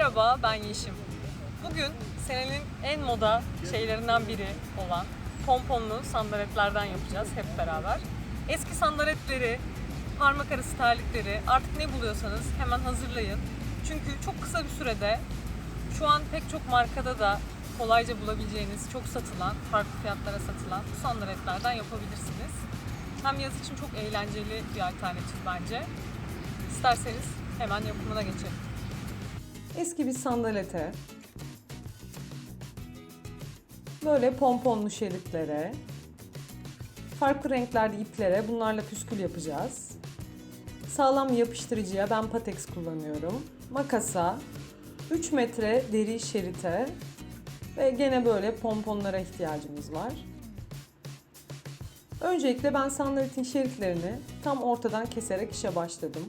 Merhaba, ben Yeşim. Bugün senenin en moda şeylerinden biri olan pomponlu sandaletlerden yapacağız hep beraber. Eski sandaletleri, parmak arası terlikleri, artık ne buluyorsanız hemen hazırlayın. Çünkü çok kısa bir sürede şu an pek çok markada da kolayca bulabileceğiniz, çok satılan, farklı fiyatlara satılan bu sandaletlerden yapabilirsiniz. Hem yaz için çok eğlenceli bir alternatif bence. İsterseniz hemen yapımına geçelim. Eski bir sandalete böyle pomponlu şeritlere farklı renklerde iplere bunlarla püskül yapacağız. Sağlam yapıştırıcıya ben Patex kullanıyorum. Makasa 3 metre deri şerite ve gene böyle pomponlara ihtiyacımız var. Öncelikle ben sandaletin şeritlerini tam ortadan keserek işe başladım.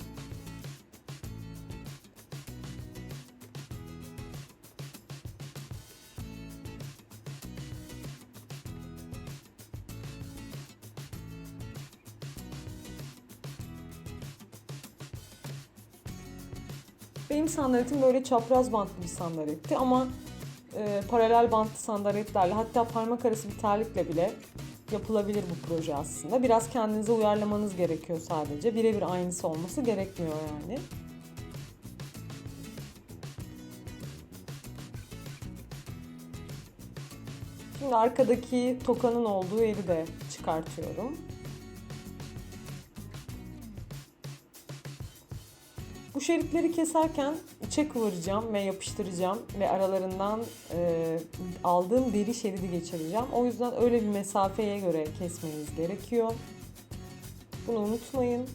Benim sandaletim böyle çapraz bantlı bir sandaletti ama e, paralel bantlı sandaletlerle hatta parmak arası bir terlikle bile yapılabilir bu proje aslında. Biraz kendinize uyarlamanız gerekiyor sadece. Birebir aynısı olması gerekmiyor yani. Şimdi arkadaki tokanın olduğu yeri de çıkartıyorum. Bu şeritleri keserken içe kıvıracağım ve yapıştıracağım ve aralarından e, aldığım deri şeridi geçireceğim. O yüzden öyle bir mesafeye göre kesmeniz gerekiyor. Bunu unutmayın.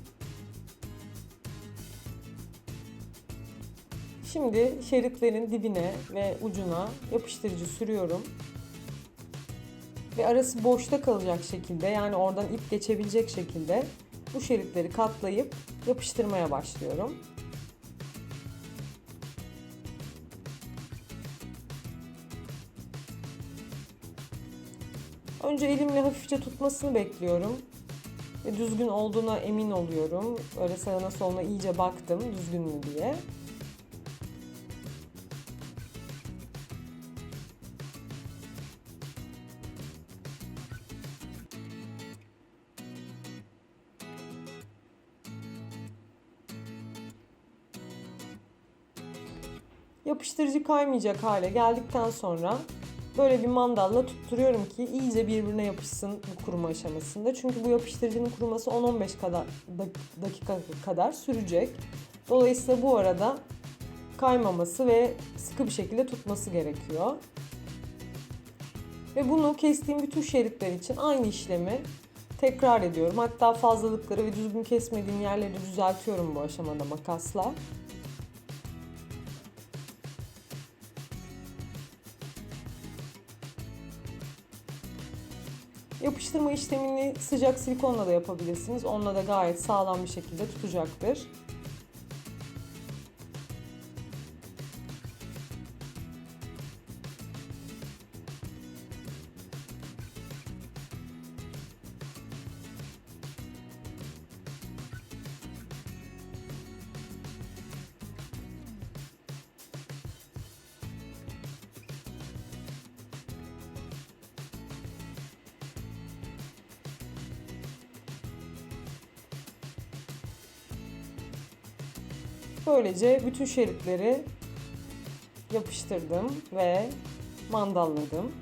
Şimdi şeritlerin dibine ve ucuna yapıştırıcı sürüyorum. Ve arası boşta kalacak şekilde yani oradan ip geçebilecek şekilde bu şeritleri katlayıp yapıştırmaya başlıyorum. Önce elimle hafifçe tutmasını bekliyorum. Ve düzgün olduğuna emin oluyorum. Öyle sağına soluna iyice baktım düzgün mü diye. Yapıştırıcı kaymayacak hale geldikten sonra böyle bir mandalla tutturuyorum ki iyice birbirine yapışsın bu kuruma aşamasında. Çünkü bu yapıştırıcının kuruması 10-15 kadar dakika kadar sürecek. Dolayısıyla bu arada kaymaması ve sıkı bir şekilde tutması gerekiyor. Ve bunu kestiğim bütün şeritler için aynı işlemi tekrar ediyorum. Hatta fazlalıkları ve düzgün kesmediğim yerleri düzeltiyorum bu aşamada makasla. Yapıştırma işlemini sıcak silikonla da yapabilirsiniz. Onunla da gayet sağlam bir şekilde tutacaktır. Böylece bütün şeritleri yapıştırdım ve mandalladım.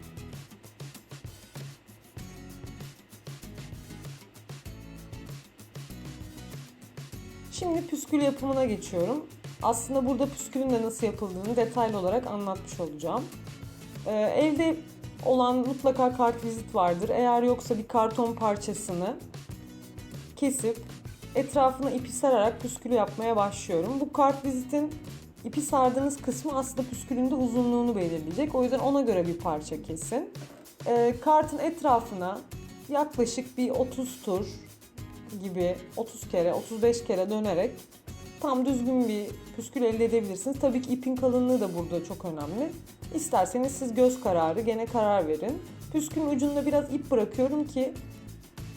Şimdi püskül yapımına geçiyorum. Aslında burada püskülün de nasıl yapıldığını detaylı olarak anlatmış olacağım. Ee, evde olan mutlaka kartvizit vardır. Eğer yoksa bir karton parçasını kesip etrafına ipi sararak püskülü yapmaya başlıyorum. Bu kartvizitin ipi sardığınız kısmı aslında püskülün de uzunluğunu belirleyecek. O yüzden ona göre bir parça kesin. Ee, kartın etrafına yaklaşık bir 30 tur gibi 30 kere 35 kere dönerek tam düzgün bir püskül elde edebilirsiniz. Tabii ki ipin kalınlığı da burada çok önemli. İsterseniz siz göz kararı gene karar verin. Püskülün ucunda biraz ip bırakıyorum ki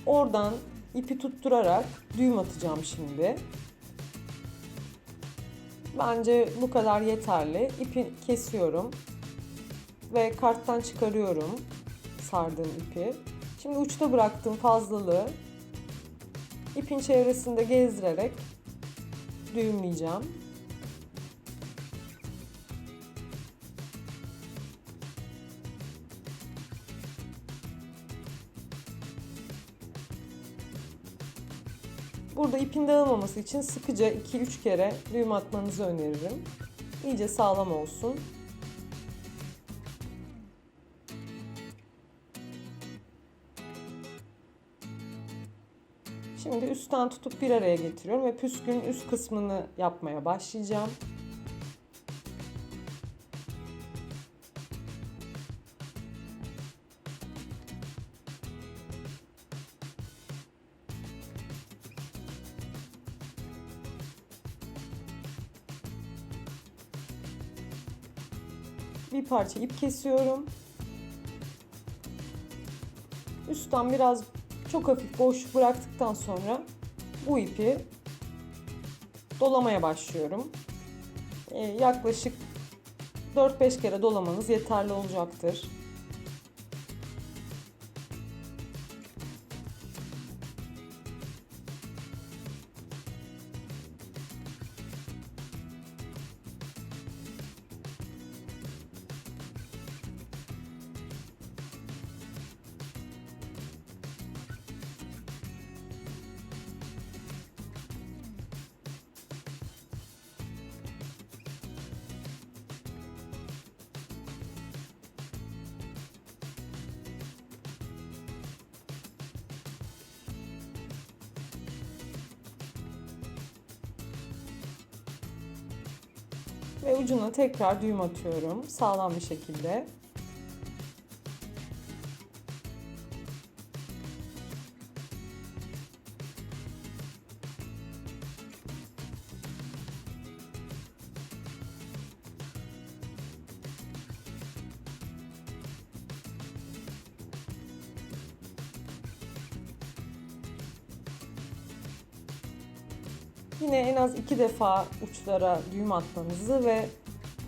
oradan ipi tutturarak düğüm atacağım şimdi. Bence bu kadar yeterli. İpi kesiyorum ve karttan çıkarıyorum sardığım ipi. Şimdi uçta bıraktığım fazlalığı ipin çevresinde gezdirerek düğümleyeceğim. Burada ipin dağılmaması için sıkıca 2-3 kere düğüm atmanızı öneririm. İyice sağlam olsun. Şimdi üstten tutup bir araya getiriyorum ve püskülün üst kısmını yapmaya başlayacağım. Bir parça ip kesiyorum. Üstten biraz çok hafif boşluk bıraktıktan sonra bu ipi dolamaya başlıyorum. Ee, yaklaşık 4-5 kere dolamanız yeterli olacaktır. Ve ucuna tekrar düğüm atıyorum sağlam bir şekilde. Yine en az iki defa uçlara düğüm atmanızı ve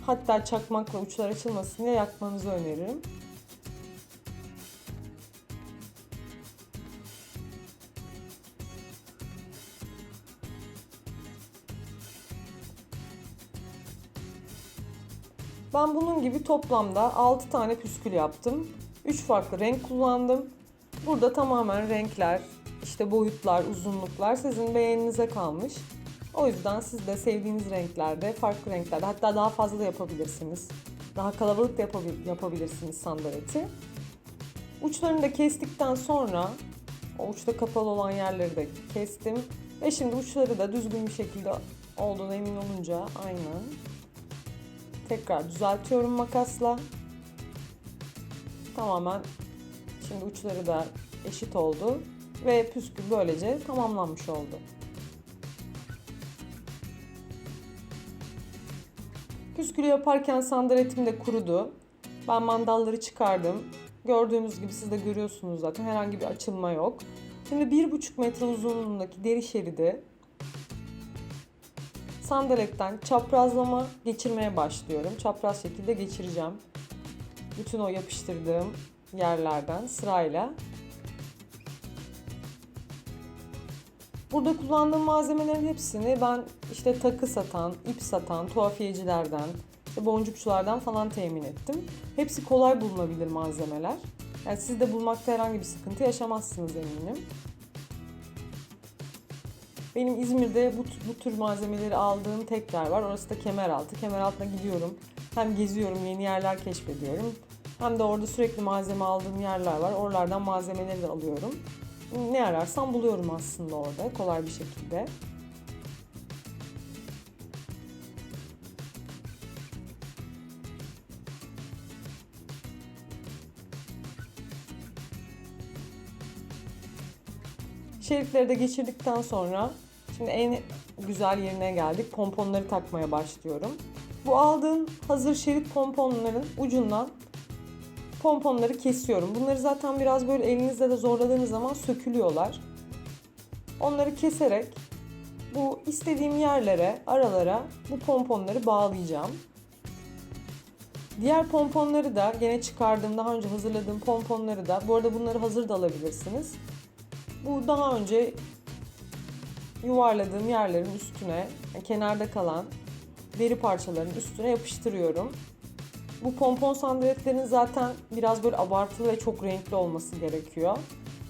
hatta çakmakla uçlar açılmasın diye yakmanızı öneririm. Ben bunun gibi toplamda 6 tane püskül yaptım. 3 farklı renk kullandım. Burada tamamen renkler, işte boyutlar, uzunluklar sizin beğeninize kalmış. O yüzden siz de sevdiğiniz renklerde, farklı renklerde hatta daha fazla da yapabilirsiniz. Daha kalabalık da yapabil- yapabilirsiniz sandaleti. Uçlarını da kestikten sonra o uçta kapalı olan yerleri de kestim. Ve şimdi uçları da düzgün bir şekilde olduğuna emin olunca aynen tekrar düzeltiyorum makasla. Tamamen şimdi uçları da eşit oldu ve püskül böylece tamamlanmış oldu. Püskülü yaparken sandaletim de kurudu. Ben mandalları çıkardım. Gördüğünüz gibi siz de görüyorsunuz zaten herhangi bir açılma yok. Şimdi 1,5 metre uzunluğundaki deri şeridi sandaletten çaprazlama geçirmeye başlıyorum. Çapraz şekilde geçireceğim. Bütün o yapıştırdığım yerlerden sırayla. Burada kullandığım malzemelerin hepsini ben işte takı satan, ip satan, tuhafiyecilerden, işte boncukçulardan falan temin ettim. Hepsi kolay bulunabilir malzemeler. Yani siz de bulmakta herhangi bir sıkıntı yaşamazsınız eminim. Benim İzmir'de bu, bu tür malzemeleri aldığım tek yer var. Orası da Kemeraltı. Kemeraltı'na gidiyorum. Hem geziyorum, yeni yerler keşfediyorum. Hem de orada sürekli malzeme aldığım yerler var. Oralardan malzemeleri de alıyorum. Ne ararsam buluyorum aslında orada kolay bir şekilde. Şerifleri de geçirdikten sonra şimdi en güzel yerine geldik. Pomponları takmaya başlıyorum. Bu aldığım hazır şerit pomponların ucundan pomponları kesiyorum. Bunları zaten biraz böyle elinizle de zorladığınız zaman sökülüyorlar. Onları keserek bu istediğim yerlere, aralara bu pomponları bağlayacağım. Diğer pomponları da gene çıkardığım, daha önce hazırladığım pomponları da, bu arada bunları hazır da alabilirsiniz. Bu daha önce yuvarladığım yerlerin üstüne, kenarda kalan deri parçalarının üstüne yapıştırıyorum. Bu pompon sandaletlerin zaten biraz böyle abartılı ve çok renkli olması gerekiyor.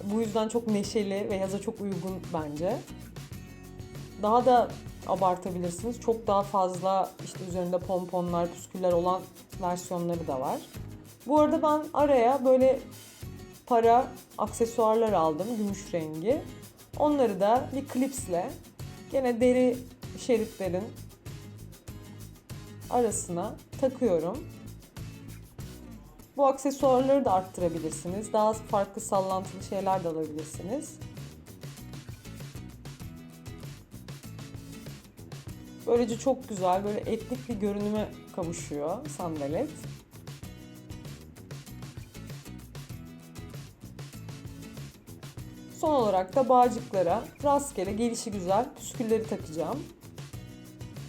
Bu yüzden çok neşeli ve yaza çok uygun bence. Daha da abartabilirsiniz. Çok daha fazla işte üzerinde pomponlar, püsküller olan versiyonları da var. Bu arada ben araya böyle para aksesuarlar aldım gümüş rengi. Onları da bir klipsle gene deri şeritlerin arasına takıyorum. Bu aksesuarları da arttırabilirsiniz. Daha farklı sallantılı şeyler de alabilirsiniz. Böylece çok güzel, böyle etnik bir görünüme kavuşuyor sandalet. Son olarak da bağcıklara rastgele gelişi güzel püskülleri takacağım.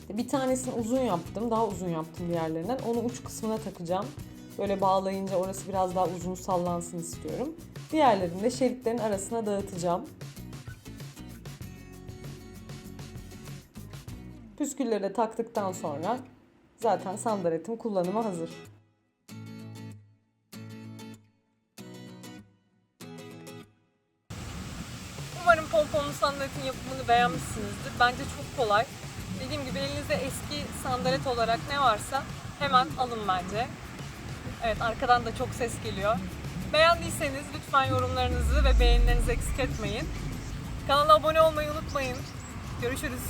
Bir tanesini uzun yaptım, daha uzun yaptım diğerlerinden. Onu uç kısmına takacağım. Böyle bağlayınca orası biraz daha uzun sallansın istiyorum. Diğerlerini de şeritlerin arasına dağıtacağım. Püskülleri de taktıktan sonra zaten sandaletim kullanıma hazır. Umarım pomponlu sandaletin yapımını beğenmişsinizdir. Bence çok kolay. Dediğim gibi elinizde eski sandalet olarak ne varsa hemen alın bence. Evet arkadan da çok ses geliyor. Beğendiyseniz lütfen yorumlarınızı ve beğenilerinizi eksik etmeyin. Kanala abone olmayı unutmayın. Görüşürüz.